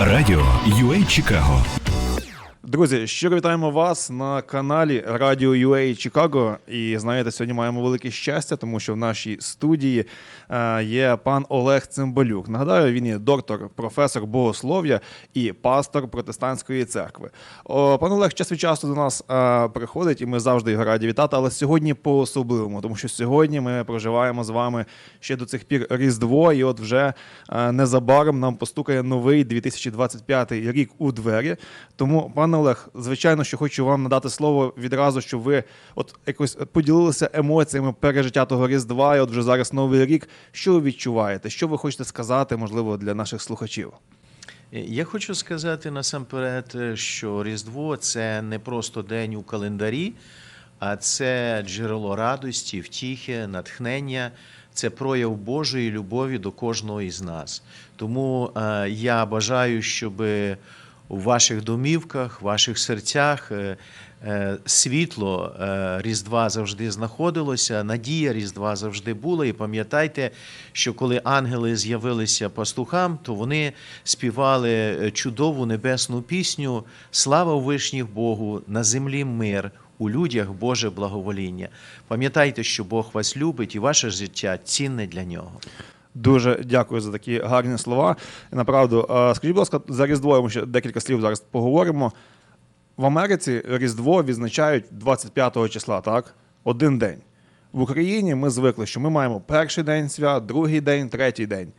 Радіо UA Чикаго Друзі, щиро вітаємо вас на каналі Радіо UA Чикаго. І знаєте, сьогодні маємо велике щастя, тому що в нашій студії е, є пан Олег Цимбалюк. Нагадаю, він є доктор, професор богослов'я і пастор протестантської церкви. О, пан Олег час від часу до нас е, приходить, і ми завжди його раді вітати. Але сьогодні по-особливому, тому що сьогодні ми проживаємо з вами ще до цих пір Різдво, і от вже е, незабаром нам постукає новий 2025 рік у двері. Тому, пане Олег, звичайно, що хочу вам надати слово відразу, щоб ви от якось поділилися емоціями пережиття того Різдва, і от вже зараз новий рік. Що ви відчуваєте? Що ви хочете сказати, можливо, для наших слухачів? Я хочу сказати насамперед, що Різдво це не просто день у календарі, а це джерело радості, втіхи, натхнення, це прояв Божої любові до кожного із нас. Тому е, я бажаю, щоб у ваших домівках, ваших серцях е, е, світло е, Різдва завжди знаходилося, надія Різдва завжди була. І пам'ятайте, що коли ангели з'явилися пастухам, то вони співали чудову небесну пісню Слава вишніх Богу, на землі мир. У людях Боже благовоління. Пам'ятайте, що Бог вас любить і ваше життя цінне для нього. Дуже дякую за такі гарні слова. Направду, е, скажіть, будь ласка, за Різдво ми ще декілька слів зараз поговоримо. В Америці Різдво відзначають 25 числа, так? Один день. В Україні ми звикли, що ми маємо перший день свят, другий день, третій день.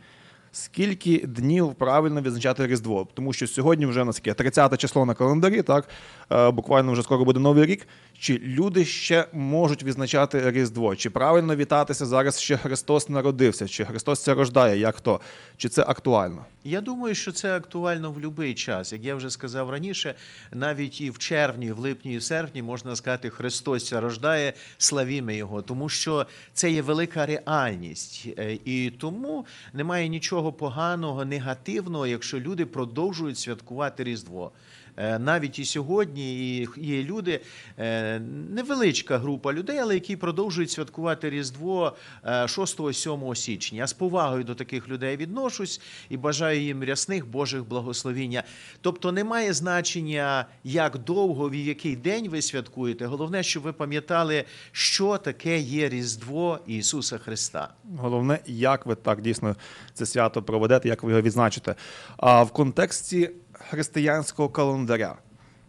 Скільки днів правильно відзначати Різдво? Тому що сьогодні вже наскільки 30 число на календарі, так Е, буквально вже скоро буде новий рік. Чи люди ще можуть відзначати Різдво? Чи правильно вітатися зараз? Ще Христос народився? Чи Христос це рождає? Як хто? Чи це актуально? Я думаю, що це актуально в будь-який час. Як я вже сказав раніше, навіть і в червні, в липні і в серпні можна сказати, Христос ся рождає, славімо Його, тому що це є велика реальність. Е, І тому немає нічого поганого, негативного, якщо люди продовжують святкувати Різдво. Е, Навіть і сьогодні і є люди, е, невеличка група людей, але які продовжують святкувати Різдво 6-7 січня. Я з повагою до таких людей відношусь і бажаю їм рясних Божих благословіння. Тобто немає значення, як довго, в який день ви святкуєте. Головне, щоб ви пам'ятали, що таке є Різдво Ісуса Христа. Головне, як ви так дійсно це свято проведете, як ви його відзначите. А в контексті християнського календаря.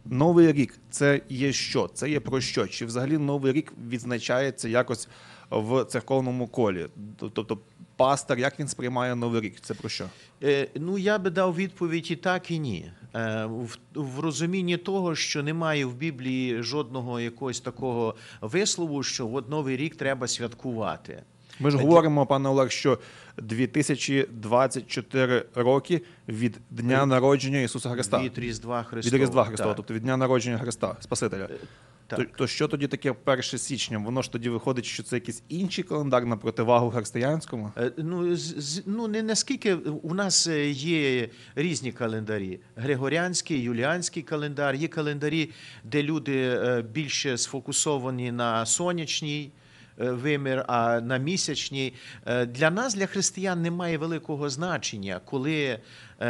Новий рік це є що? Це є про що? Чи взагалі новий рік відзначається якось в церковному колі? Тобто, пастор, як він сприймає новий рік? Це про що? Е, Ну, я би дав відповідь і так, і ні. Е, В, в розумінні того, що немає в Біблії жодного якогось такого вислову, що от Новий рік треба святкувати. Ми ж говоримо, пане Олег, що 2024 роки від дня народження Ісуса Христа. Від Різдва Христова. Від Різдва Христова, тобто від дня народження Христа, Спасителя. То, так. то що тоді таке 1 січня? Воно ж тоді виходить, що це якийсь інший календар на противагу християнському? Е, Ну, з- ну не наскільки у нас е, є різні календарі: Григоріанський, Юліанський календар, є календарі, де люди е, більше сфокусовані на сонячній. Е, Вимір, а на місячній Е, для нас, для християн, немає великого значення, коли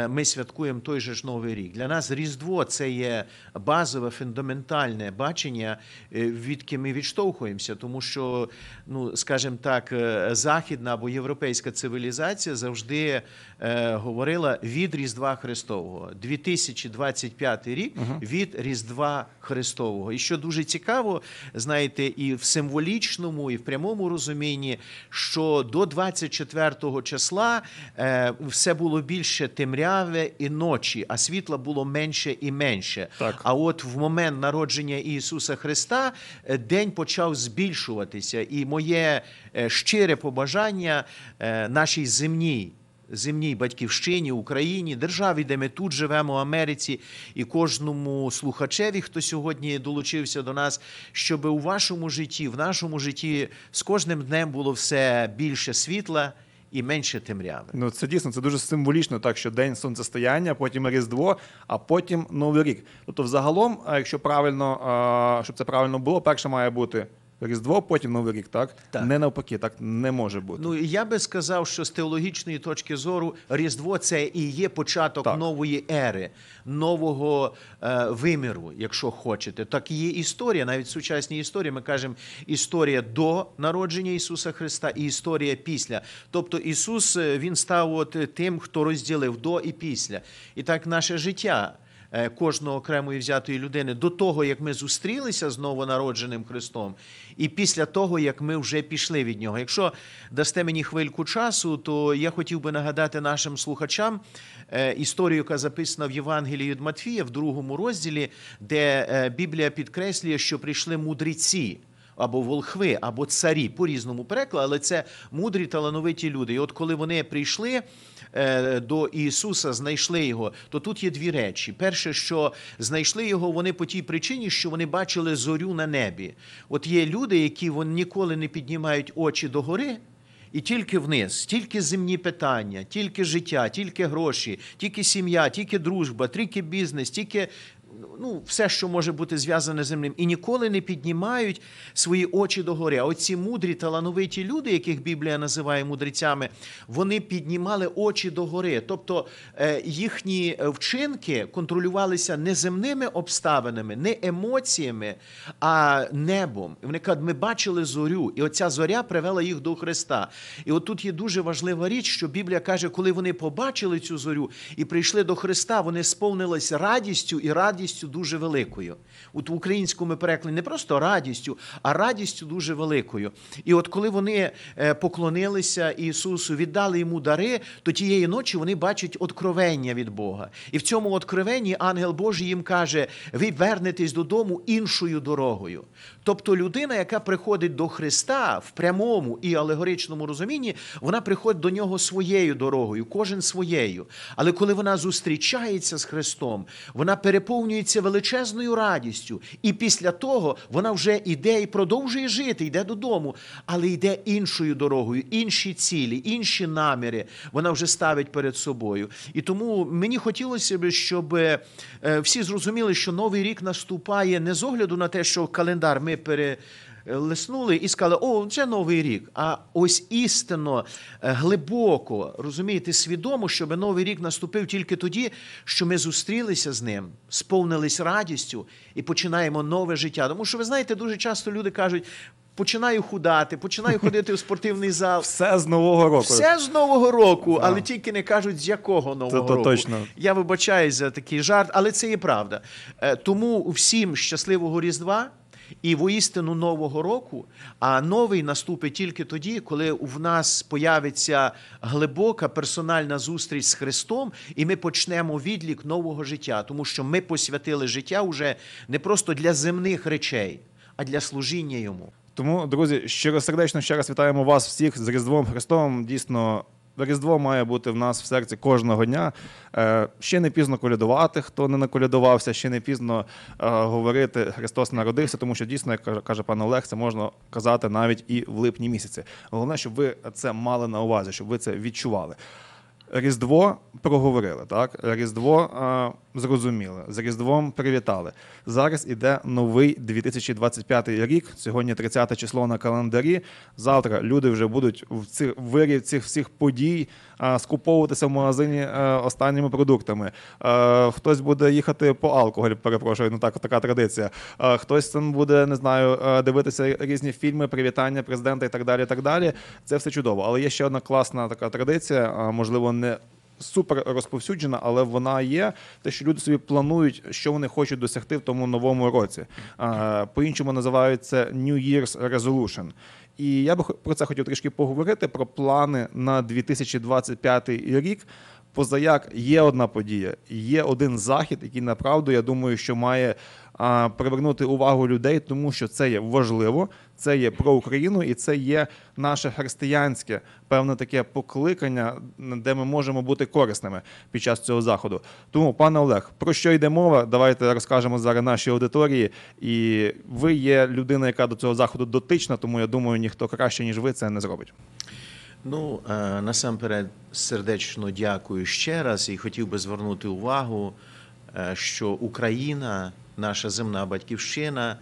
ми святкуємо той же ж новий рік. Для нас Різдво це є базове, фундаментальне бачення, е, відки ми відштовхуємося, тому що, ну скажімо так, е, західна або європейська цивілізація завжди е, говорила від Різдва Христового. 2025 рік від Різдва Христового. І що дуже цікаво, знаєте, і в символічному, і в прямому розумінні, що до 24 числа е, все було більше темряве і ночі, а світла було менше і менше. Так. А от в момент народження Ісуса Христа е, день почав збільшуватися, і моє е, щире побажання е, нашій земній. Земній батьківщині, Україні, державі, де ми тут живемо, Америці, і кожному слухачеві, хто сьогодні долучився до нас, щоб у вашому житті, в нашому житті з кожним днем було все більше світла і менше темряви. Ну це дійсно це дуже символічно, так що день сонцестояння, потім Різдво, а потім Новий рік. Тобто, взагалом, якщо правильно, щоб це правильно було, перше має бути Різдво, потім Новий рік, так? Так. Не навпаки, так не може бути. Ну я би сказав, що з теологічної точки зору Різдво це і є початок Так. нової ери, нового е, виміру, якщо хочете. Так і є історія, навіть в сучасній історії ми кажемо історія до народження Ісуса Христа і історія після. Тобто Ісус е, він став от е, тим, хто розділив до і після. І так наше життя. Е, Кожної окремої взятої людини до того, як ми зустрілися з новонародженим Христом, і після того, як ми вже пішли від нього. Якщо дасте мені хвильку часу, то я хотів би нагадати нашим слухачам е, історію, яка записана в Євангелії від Матфія в другому розділі, де е, Біблія підкреслює, що прийшли мудреці. Або волхви, або царі по різному перекладу, але це мудрі талановиті люди. І от коли вони прийшли е, до Ісуса, знайшли його, то тут є дві речі. Перше, що знайшли його вони по тій причині, що вони бачили зорю на небі. От є люди, які вони ніколи не піднімають очі догори. І тільки вниз, тільки земні питання, тільки життя, тільки гроші, тільки сім'я, тільки дружба, тільки бізнес, тільки ну, все, що може бути зв'язане з земним, і ніколи не піднімають свої очі догори. А оці мудрі, талановиті люди, яких Біблія називає мудрецями, вони піднімали очі догори. Тобто е, їхні вчинки контролювалися не земними обставинами, не емоціями, а небом. Вони кажуть, ми бачили зорю, і оця зоря привела їх до Христа. І от тут є дуже важлива річ, що Біблія каже, коли вони побачили цю зорю і прийшли до Христа, вони сповнились радістю і радістю дуже великою. От в українському перекладі не просто радістю, а радістю дуже великою. І от коли вони е, поклонилися Ісусу, віддали йому дари, то тієї ночі вони бачать откровення від Бога. І в цьому откровенні ангел Божий їм каже: ви вернетесь додому іншою дорогою. Тобто людина, яка приходить до Христа в прямому і алегоричному розумінні, вона приходить до нього своєю дорогою, кожен своєю. Але коли вона зустрічається з Христом, вона переповнюється величезною радістю. І після того вона вже йде і продовжує жити, йде додому, але йде іншою дорогою, інші цілі, інші наміри вона вже ставить перед собою. І тому мені хотілося б, щоб е, всі зрозуміли, що новий рік наступає не з огляду на те, що календар ми перелиснули і сказали, о, вже новий рік. А ось істинно, е, глибоко, розумієте, свідомо, щоб новий рік наступив тільки тоді, що ми зустрілися з ним, сповнились радістю і починаємо нове життя. Тому що ви знаєте, дуже часто люди кажуть. Починаю худати, починаю ходити в спортивний зал. Все з Нового року. Все з Нового року, але тільки не кажуть, з якого нового то року. точно. Я вибачаюсь за такий жарт, але це є правда. Е, Тому всім щасливого Різдва і воістину Нового року. А новий наступить тільки тоді, коли в нас появиться глибока персональна зустріч з Христом, і ми почнемо відлік нового життя, тому що ми посвятили життя вже не просто для земних речей, а для служіння йому. Тому, друзі, щиросердечно ще раз вітаємо вас всіх з Різдвом Христовим. Дійсно, Різдво має бути в нас в серці кожного дня. Е, ще не пізно колядувати, хто не наколядувався, ще не пізно е, говорити Христос народився, тому що дійсно, як каже- пан Олег, це можна казати навіть і в липні місяці. Головне, щоб ви це мали на увазі, щоб ви це відчували. Різдво проговорили, так? Різдво е, зрозуміли, з Різдвом привітали. Зараз іде новий 2025 рік. Сьогодні 30 число на календарі. Завтра люди вже будуть в цих вирі цих всіх подій е, скуповуватися в магазині е, останніми продуктами. Е, хтось буде їхати по алкоголь, перепрошую, ну так, така традиція. Е, хтось там буде, не знаю, дивитися різні фільми, привітання президента і так далі. І так далі. Це все чудово. Але є ще одна класна така традиція, а, можливо, не супер розповсюджена, але вона є. Те, що люди собі планують, що вони хочуть досягти в тому новому році. По-іншому називається New Year's Resolution. І я би про це хотів трішки поговорити про плани на 2025 рік. Позаяк є одна подія, є один захід, який направду, я думаю, що має а, привернути увагу людей, тому що це є важливо, це є про Україну, і це є наше християнське певне таке покликання, де ми можемо бути корисними під час цього заходу. Тому, пане Олег, про що йде мова? Давайте розкажемо зараз нашій аудиторії. І ви є людина, яка до цього заходу дотична, тому я думаю, ніхто краще ніж ви це не зробить. Ну, е, насамперед, сердечно дякую ще раз і хотів би звернути увагу, е, що Україна, наша земна батьківщина,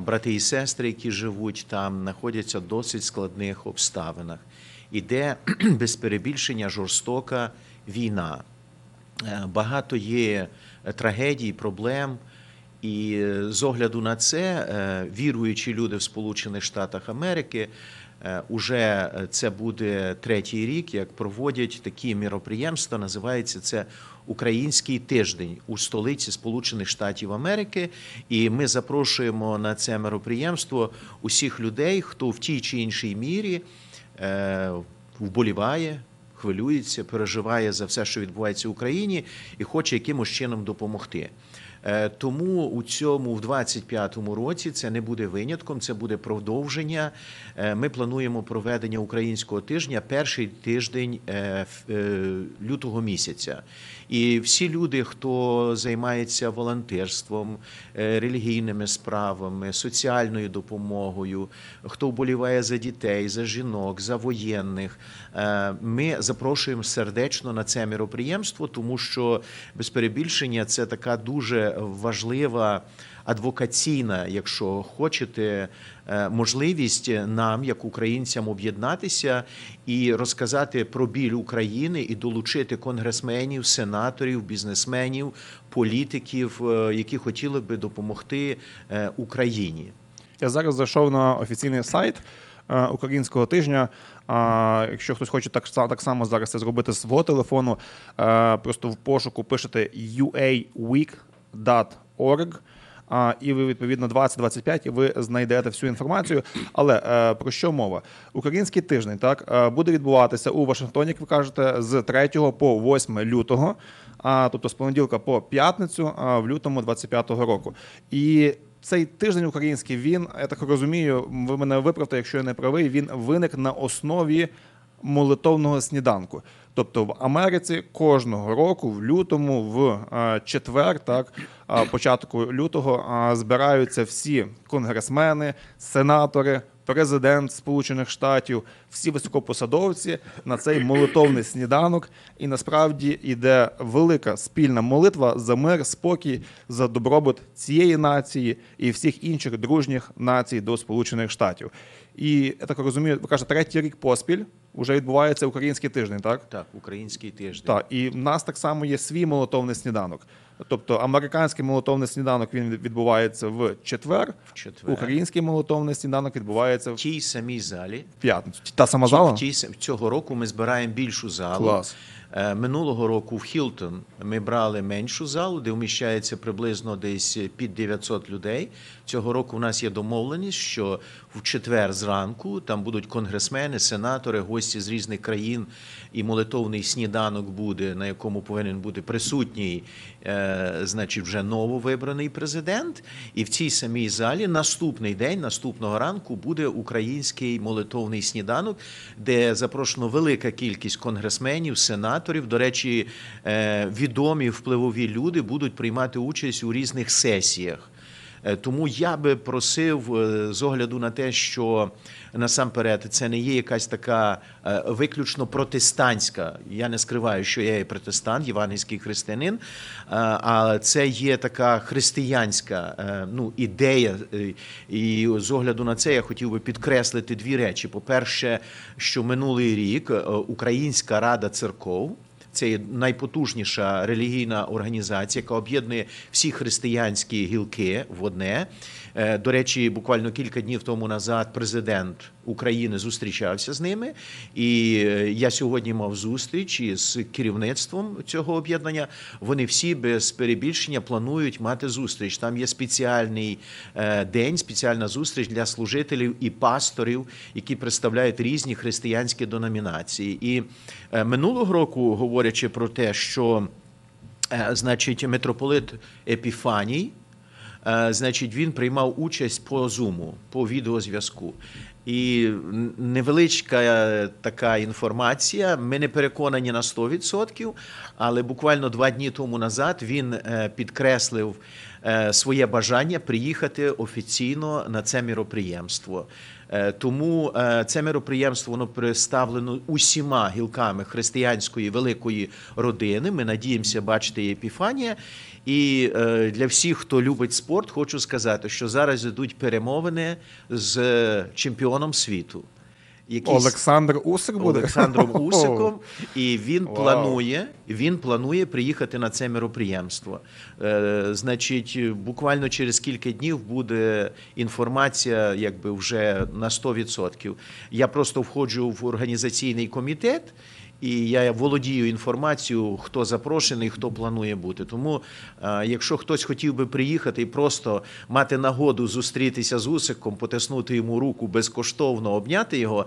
Брати і сестри, які живуть там, знаходяться в досить складних обставинах. Іде без перебільшення жорстока війна. Е, Багато є трагедій, проблем. І е, з огляду на це, е, віруючі люди в Сполучених Штатах Америки, е, уже це буде третій рік, як проводять такі міроприємства. Називається це Український тиждень у столиці Сполучених Штатів Америки. І ми запрошуємо на це мероприємство усіх людей, хто в тій чи іншій мірі е, вболіває, хвилюється, переживає за все, що відбувається в Україні, і хоче якимось чином допомогти. Е, Тому у цьому в 25-му році це не буде винятком, це буде продовження. Е, Ми плануємо проведення українського тижня перший тиждень е, лютого місяця. І всі люди, хто займається волонтерством, релігійними справами, соціальною допомогою, хто вболіває за дітей, за жінок, за воєнних, ми запрошуємо сердечно на це міроприємство, тому що без перебільшення це така дуже важлива адвокаційна, якщо хочете, е, можливість нам, як українцям, об'єднатися і розказати про біль України і долучити конгресменів, сенаторів, бізнесменів, політиків, е, які хотіли би допомогти е, Україні. Я зараз зайшов на офіційний сайт українського тижня. Якщо хтось хоче так, так само зараз це зробити з свого телефону, просто в пошуку пишете uaweek.org, а, і ви відповідно 2025, і ви знайдете всю інформацію. Але е, про що мова? Український тиждень так е, буде відбуватися у Вашингтоні, як ви кажете, з 3 по 8 лютого, тобто з понеділка по п'ятницю в лютому 25-го року. І цей тиждень український він, я так розумію, ви мене виправте, якщо я не правий. Він виник на основі молитовного сніданку. Тобто в Америці кожного року, в лютому, в е, четвер, так е, початку лютого, е, збираються всі конгресмени, сенатори. Президент Сполучених Штатів, всі високопосадовці на цей молитовний сніданок, і насправді йде велика спільна молитва за мир, спокій, за добробут цієї нації і всіх інших дружніх націй до Сполучених Штатів. І я так розумію, ви кажете, третій рік поспіль вже відбувається український тиждень, так? Так, український тиждень. Так, і в нас так само є свій молотовний сніданок. Тобто американський молотовний сніданок він відбувається в четвер, В четвер. український молотовний сніданок відбувається В в тій самій залі. п'ятницю. Та сама зала? В тій цього року ми збираємо більшу залу. Клас. Е, Минулого року в Хілтон ми брали меншу залу, де вміщається приблизно десь під 900 людей. Цього року у нас є домовленість, що в четвер зранку там будуть конгресмени, сенатори, гості з різних країн, і молитовний сніданок буде, на якому повинен бути присутній, е, значить, вже нововибраний президент. І в цій самій залі наступний день, наступного ранку, буде український молитовний сніданок, де запрошено велика кількість конгресменів, сенаторів. До речі, е, відомі впливові люди будуть приймати участь у різних сесіях. Е, Тому я би просив е, з огляду на те, що насамперед це не є якась така е, виключно протестантська. Я не скриваю, що я є протестант, євангельський християнин, а це є така християнська ну, ідея. І з огляду на це я хотів би підкреслити дві речі. По-перше, що минулий рік Українська рада церков. Це є найпотужніша релігійна організація, яка об'єднує всі християнські гілки в одне. Е, До речі, буквально кілька днів тому назад президент України зустрічався з ними, і е, я сьогодні мав зустріч із керівництвом цього об'єднання. Вони всі без перебільшення планують мати зустріч. Там є спеціальний е, день, спеціальна зустріч для служителів і пасторів, які представляють різні християнські деномінації. І е, минулого року, говорячи про те, що значить митрополит Епіфаній. Е, Значить, він приймав участь по зуму, по відеозв'язку. І невеличка така інформація. Ми не переконані на 100%, але буквально два дні тому назад він е, підкреслив е, своє бажання приїхати офіційно на це міроприємство. Е, Тому е, це міроприємство воно представлено усіма гілками християнської великої родини. Ми надіємося бачити Епіфанія. І е, для всіх, хто любить спорт, хочу сказати, що зараз йдуть перемовини з чемпіоном світу. Який с- Олександр Усик буде Олександром Усиком, і він Вау. планує, він планує приїхати на це мероприємство. Е, значить, буквально через кілька днів буде інформація, якби вже на 100%. Я просто входжу в організаційний комітет. І я володію інформацією, хто запрошений, хто планує бути. Тому, е, якщо хтось хотів би приїхати і просто мати нагоду зустрітися з Усиком, потиснути йому руку безкоштовно, обняти його,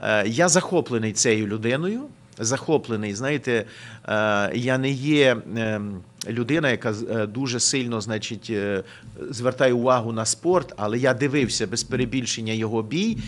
е, я захоплений цією людиною. Захоплений, знаєте, е, я не є людина, яка дуже сильно, значить, звертає увагу на спорт, але я дивився без перебільшення його бій.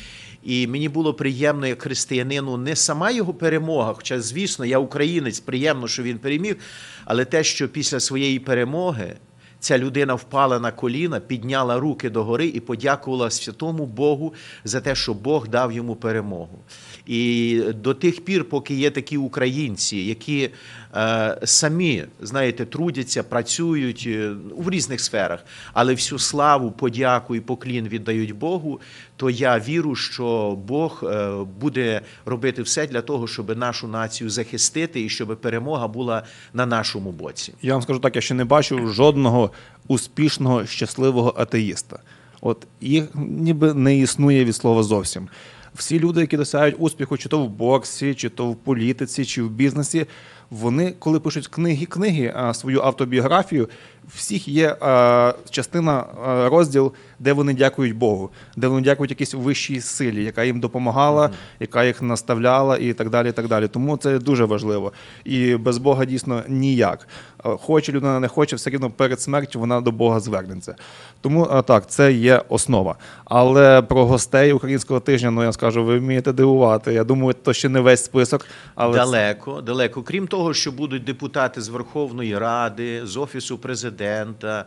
І мені було приємно як християнину не сама його перемога, хоча, звісно, я українець, приємно, що він переміг, але те, що після своєї перемоги ця людина впала на коліна, підняла руки догори і подякувала святому Богу за те, що Бог дав йому перемогу. І до тих пір, поки є такі українці, які е, самі, знаєте, трудяться, працюють е, в різних сферах, але всю славу, подяку і поклін віддають Богу, то я вірю, що Бог е, буде робити все для того, щоб нашу націю захистити і щоб перемога була на нашому боці. Я вам скажу так, я ще не бачив жодного успішного, щасливого атеїста. От їх ніби не існує від слова зовсім. Всі люди, які досягають успіху, чи то в боксі, чи то в політиці, чи в бізнесі, вони, коли пишуть книги, книги, а, свою автобіографію, всіх є а, частина, а, розділ, де вони дякують Богу, де вони дякують якійсь вищій силі, яка їм допомагала, яка їх наставляла, і так далі. І так далі. Тому це дуже важливо. І без Бога дійсно ніяк. Хоче людина, не хоче, все рівно перед смертю вона до Бога звернеться. Тому а, так, це є основа. Але про гостей українського тижня, ну я скажу, ви вмієте дивувати. Я думаю, то ще не весь список, але Далеко, далеко. Крім того, що будуть депутати з Верховної Ради, з Офісу президента, е,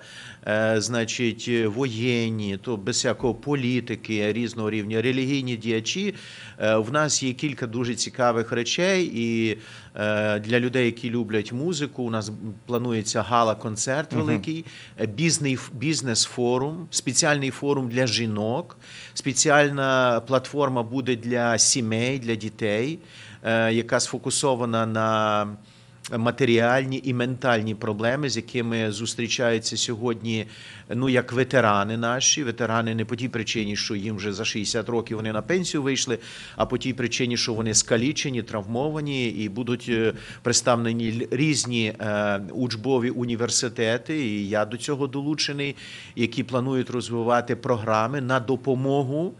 значить, е, воєнні, то без всякого політики різного рівня, релігійні діячі. Е, в нас є кілька дуже цікавих речей, і для людей, які люблять музику, у нас планується гала-концерт великий, бізнес- бізнес-форум, спеціальний форум для жінок, спеціальна платформа буде для сімей, для дітей яка сфокусована на матеріальні і ментальні проблеми, з якими зустрічаються сьогодні, ну як ветерани наші, ветерани не по тій причині, що їм вже за 60 років вони на пенсію вийшли, а по тій причині, що вони скалічені, травмовані і будуть е, представлені різні е, учбові університети. І я до цього долучений, які планують розвивати програми на допомогу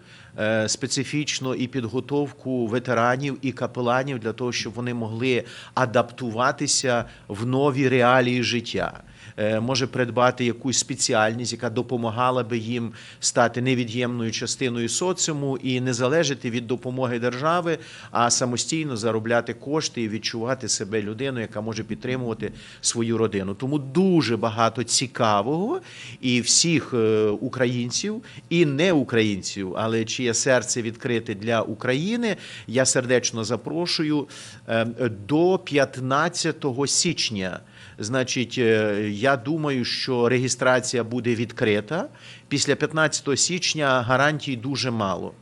специфічно і підготовку ветеранів і капеланів для того, щоб вони могли адаптуватися в нові реалії життя. Е, Може придбати якусь спеціальність, яка допомагала би їм стати невід'ємною частиною соціуму і не залежати від допомоги держави, а самостійно заробляти кошти і відчувати себе людиною, яка може підтримувати свою родину. Тому дуже багато цікавого і всіх е, українців і не українців, але чиє серце відкрите для України. Я сердечно запрошую е, до 15 січня. Значить, е, я думаю, що реєстрація буде відкрита. Після 15 січня гарантій дуже мало.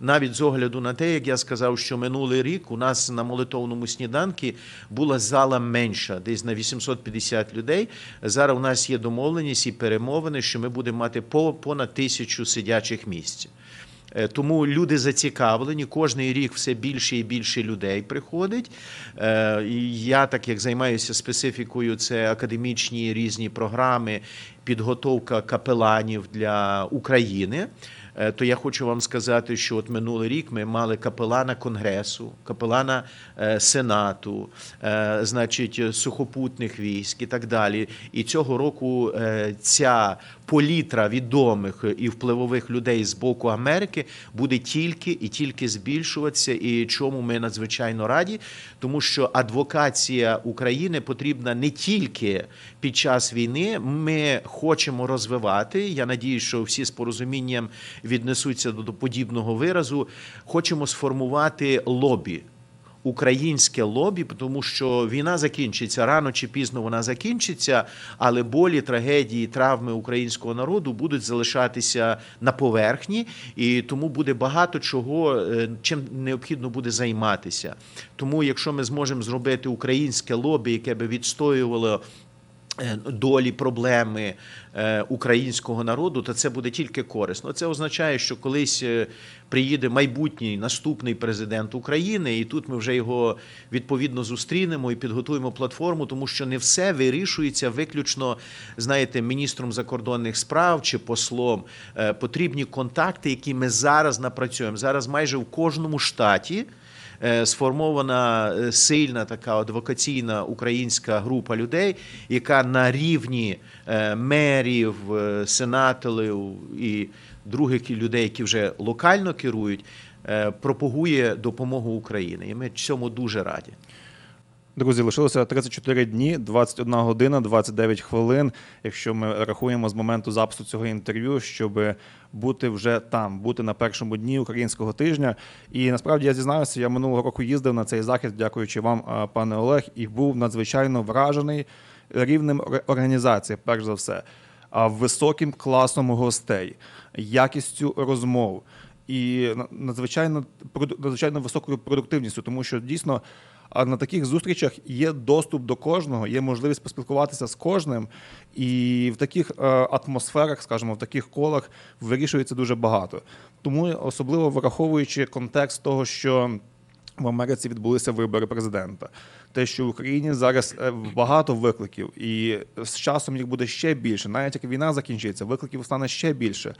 Навіть з огляду на те, як я сказав, що минулий рік у нас на молитовному сніданку була зала менша, десь на 850 людей. Зараз у нас є домовленість і перемовини, що ми будемо мати по- понад тисячу сидячих місць. Е, Тому люди зацікавлені. Кожний рік все більше і більше людей приходить. Е, Я, так як займаюся специфікою, це академічні різні програми, підготовка капеланів для України. Е, то я хочу вам сказати, що от минулий рік ми мали капелана Конгресу, капелана е, Сенату, е, значить, сухопутних військ і так далі. І цього року ця політра відомих і впливових людей з боку Америки буде тільки і тільки збільшуватися. І чому ми надзвичайно раді, тому що адвокація України потрібна не тільки під час війни. Ми хочемо розвивати. Я надію, що всі з порозумінням віднесуться до подібного виразу. Хочемо сформувати лобі українське лобі, тому що війна закінчиться рано чи пізно вона закінчиться, але болі, трагедії, травми українського народу будуть залишатися на поверхні, і тому буде багато чого, е, чим необхідно буде займатися. Тому, якщо ми зможемо зробити українське лобі, яке би відстоювало. Е, Долі проблеми е, українського народу, то це буде тільки корисно. Це означає, що колись е, приїде майбутній наступний президент України, і тут ми вже його відповідно зустрінемо і підготуємо платформу, тому що не все вирішується виключно, знаєте, міністром закордонних справ чи послом. Потрібні контакти, які ми зараз напрацюємо. Зараз майже в кожному штаті сформована е, сильна така адвокаційна українська група людей, яка на рівні е, мерів, е, сенаторів і других людей, які вже локально керують, е, пропагує допомогу Україні. І ми цьому дуже раді. Друзі, лишилося 34 дні, 21 година, 29 хвилин. Якщо ми рахуємо з моменту запису цього інтерв'ю, щоб бути вже там, бути на першому дні українського тижня. І насправді я зізнаюся, я минулого року їздив на цей захід, дякуючи вам, пане Олег, і був надзвичайно вражений рівнем організації, перш за все, а, високим класом гостей, якістю розмов і надзвичайно надзвичайно високою продуктивністю, тому що дійсно. А на таких зустрічах є доступ до кожного, є можливість поспілкуватися з кожним, і в таких е, атмосферах, скажімо, в таких колах вирішується дуже багато. Тому особливо враховуючи контекст того, що в Америці відбулися вибори президента. Те, що в Україні зараз е, багато викликів, і з часом їх буде ще більше. Навіть як війна закінчиться, викликів стане ще більше.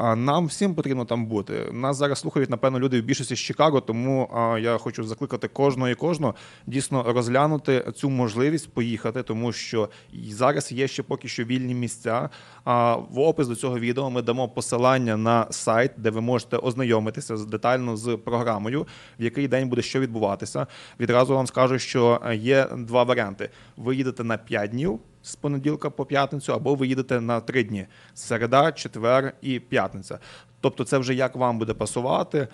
А нам всім потрібно там бути. Нас зараз слухають, напевно, люди в більшості з Чикаго, тому а, я хочу закликати кожного і кожного дійсно розглянути цю можливість поїхати, тому що зараз є ще поки що вільні місця. А в опис до цього відео ми дамо посилання на сайт, де ви можете ознайомитися детально з програмою, в який день буде що відбуватися. Відразу вам скажу, що е, є два варіанти: ви їдете на 5 днів. З понеділка по п'ятницю, або ви їдете на три дні: середа, четвер і п'ятниця. Тобто, це вже як вам буде пасувати,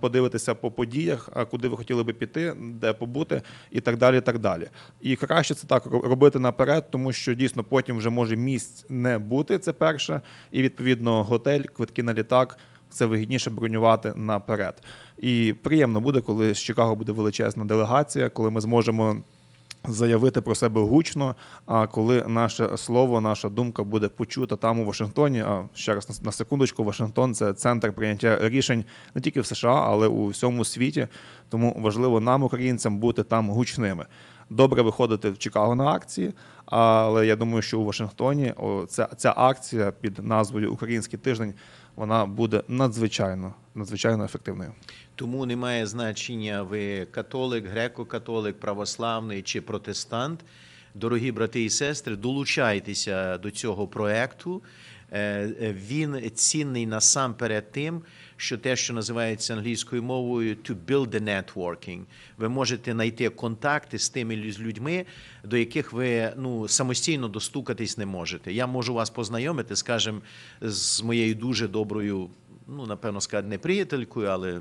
подивитися по подіях, куди ви хотіли би піти, де побути, і так далі. І так далі. І краще це так робити наперед, тому що дійсно потім вже може місць не бути. Це перше, і відповідно готель, квитки на літак. Це вигідніше бронювати наперед. І приємно буде, коли з Чикаго буде величезна делегація, коли ми зможемо заявити про себе гучно. А коли наше слово, наша думка буде почута там у Вашингтоні. А ще раз на- секундочку, Вашингтон це центр прийняття рішень не тільки в США, але у всьому світі. Тому важливо нам, українцям, бути там гучними. Добре виходити в Чикаго на акції, але я думаю, що у Вашингтоні ця, ця акція під назвою Український тиждень вона буде надзвичайно надзвичайно ефективною. Тому немає значення, ви католик, греко-католик, православний чи протестант. Дорогі брати і сестри, долучайтеся до цього проекту. Е, е, Він цінний насамперед тим, що те, що називається англійською мовою to build the networking. Ви можете знайти контакти з тими лю- людьми, до яких ви ну, самостійно достукатись не можете. Я можу вас познайомити, скажімо, з моєю дуже доброю, ну, напевно, сказати, не приятелькою, але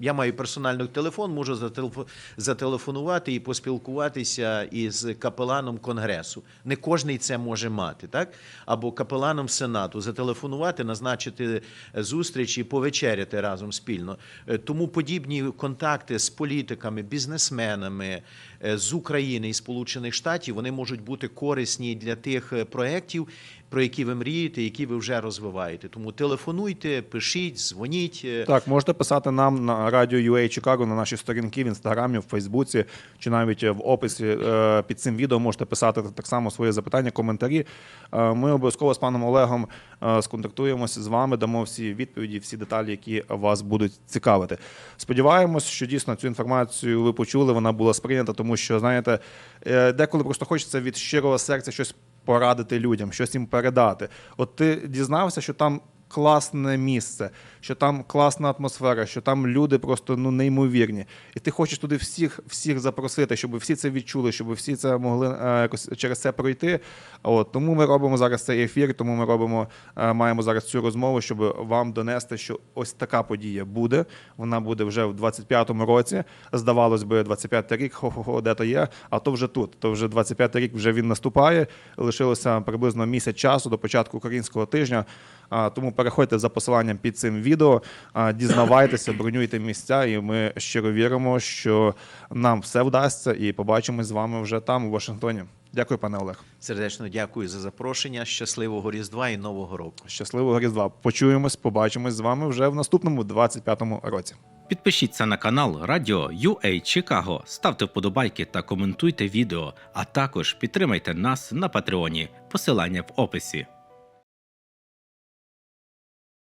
я маю персональний телефон, можу зателефо- зателефонувати і поспілкуватися із капеланом конгресу. Не кожний це може мати, так? Або капеланом сенату, зателефонувати, назначити зустріч і повечеряти разом спільно. Е, Тому подібні контакти з політиками, бізнесменами, з України і Сполучених Штатів, вони можуть бути корисні для тих е, проєктів, про які ви мрієте, які ви вже розвиваєте. Тому телефонуйте, пишіть, дзвоніть. е, Так, можете писати нам на радіо UA Чикаго на наші сторінки в інстаграмі, в Фейсбуці чи навіть в описі е, під цим відео можете писати так само свої запитання, коментарі. Е, Ми обов'язково з паном Олегом е, сконтактуємося з вами, дамо всі відповіді, всі деталі, які вас будуть цікавити. Сподіваємось, що дійсно цю інформацію ви почули, вона була сприйнята, тому що знаєте, е, деколи просто хочеться від щирого серця щось порадити людям, щось їм передати. От ти дізнався, що там класне місце, що там класна атмосфера, що там люди просто ну неймовірні. І ти хочеш туди всіх, всіх запросити, щоб всі це відчули, щоб всі це могли е, якось через це пройти. От тому ми робимо зараз цей ефір, тому ми робимо, е, маємо зараз цю розмову, щоб вам донести, що ось така подія буде. Вона буде вже в 25-му році. Здавалось би, 25-й рік, хо-хо-хо, де то є, а то вже тут. То вже 25-й рік вже він наступає. Лишилося приблизно місяць часу до початку українського тижня. А, Тому переходьте за посиланням під цим відео, дізнавайтеся, бронюйте місця, і ми щиро віримо, що нам все вдасться, і побачимось з вами вже там, у Вашингтоні. Дякую, пане Олег. Сердечно дякую за запрошення. Щасливого Різдва і Нового року. Щасливого Різдва. Почуємось, побачимось з вами вже в наступному 25-му році. Підпишіться на канал Радіо UA Чикаго, ставте вподобайки та коментуйте відео, а також підтримайте нас на Патреоні. Посилання в описі.